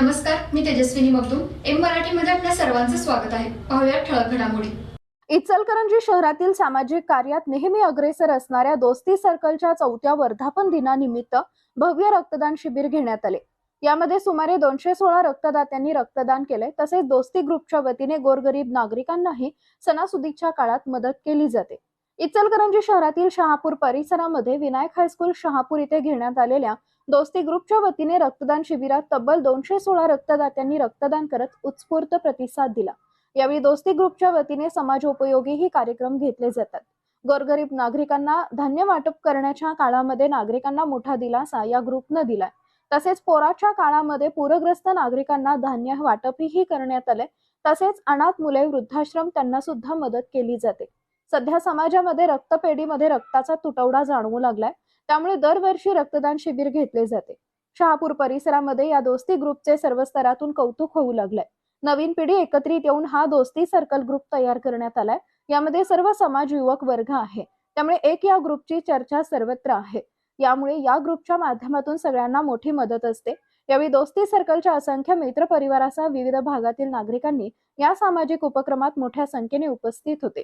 नमस्कार मी तेजस्विनी मगदूम. एम मराठीमध्ये आपल्या सर्वांचं स्वागत आहे. पाहूया ठळक घडामोडी. इचलकरंजी शहरातील सामाजिक कार्यात नेहमी अग्रेसर असणाऱ्या दोस्ती सर्कलच्या चौथ्या वर्धापन दिनानिमित्त भव्य रक्तदान शिबिर घेण्यात आले. यामध्ये सुमारे दोनशे सोळा रक्तदात्यांनी रक्तदान केले. तसेच दोस्ती ग्रुपच्या वतीने गोरगरीब नागरिकांनाही सणासुदीच्या काळात मदत केली जाते. इचलकरंजी शहरातील शहापूर परिसरामध्ये विनायक हायस्कूल शहापूर इथे घेण्यात आलेल्या दोस्ती ग्रुपच्या वतीने रक्तदान शिबिरात तब्बल दोनशे सोळा रक्तदात्यांनी रक्तदान करत उत्स्फूर्त प्रतिसाद दिला. यावेळी दोस्ती ग्रुपच्या वतीने समाजोपयोगीही कार्यक्रम घेतले जातात. गोरगरीब नागरिकांना धान्य वाटप करण्याच्या काळामध्ये नागरिकांना मोठा दिलासा या ग्रुपनं दिलाय. तसेच पोराच्या काळामध्ये पूरग्रस्त नागरिकांना धान्य वाटपही करण्यात आले तसेच अनाथ मुले वृद्धाश्रम त्यांना सुद्धा मदत केली जाते. सध्या समाजामध्ये रक्तपेढीमध्ये रक्ताचा तुटवडा जाणवू लागलाय. त्यामुळे दरवर्षी रक्तदान शिबिर घेतले जाते. शहापूर परिसरामध्ये या दोस्ती ग्रुपचे सर्व स्तरातून कौतुक होऊ लागलंय. नवीन पिढी एकत्रित येऊन हा दोस्ती सर्कल ग्रुप तयार करण्यात आलाय. यामध्ये सर्व समाज युवक वर्ग आहे. त्यामुळे एक या ग्रुपची चर्चा सर्वत्र आहे. यामुळे या ग्रुपच्या माध्यमातून सगळ्यांना मोठी मदत असते. यावेळी दोस्ती सर्कलच्या असंख्य मित्र परिवारासह विविध भागातील नागरिकांनी या सामाजिक उपक्रमात मोठ्या संख्येने उपस्थित होते.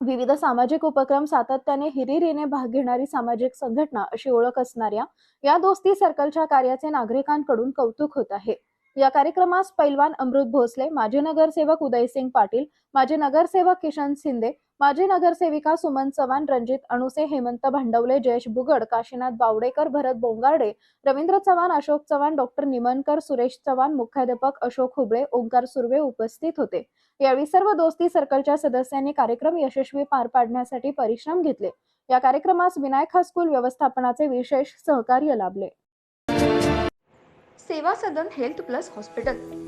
विविध सामाजिक उपक्रम सातत्याने हिरिरीने भाग घेणारी सामाजिक संघटना अशी ओळख असणाऱ्या या दोस्ती सर्कलच्या कार्याचे नागरिकांकडून कौतुक होत आहे. या कार्यक्रमास पैलवान अमृत भोसले माजी नगरसेवक उदयसिंग पाटील माजी नगरसेवक किशन शिंदे माजी नगरसेविका सुमन चव्हाण रणजित अणुसे हेमंत भांडवले जयेश बुगड काशीनाथ बावडेकर भरत बोंगारडे रवींद्र चव्हाण अशोक चव्हाण डॉक्टर निमनकर सुरेश चव्हाण मुख्याध्यापक अशोक हुबळे ओंकार सुर्वे उपस्थित होते. यावेळी सर्व दोस्ती सर्कलच्या सदस्यांनी कार्यक्रम यशस्वी पार पाडण्यासाठी परिश्रम घेतले. या कार्यक्रमास विनायक हायस्कूल व्यवस्थापनाचे विशेष सहकार्य लाभले. Seva Sadan health plus hospital.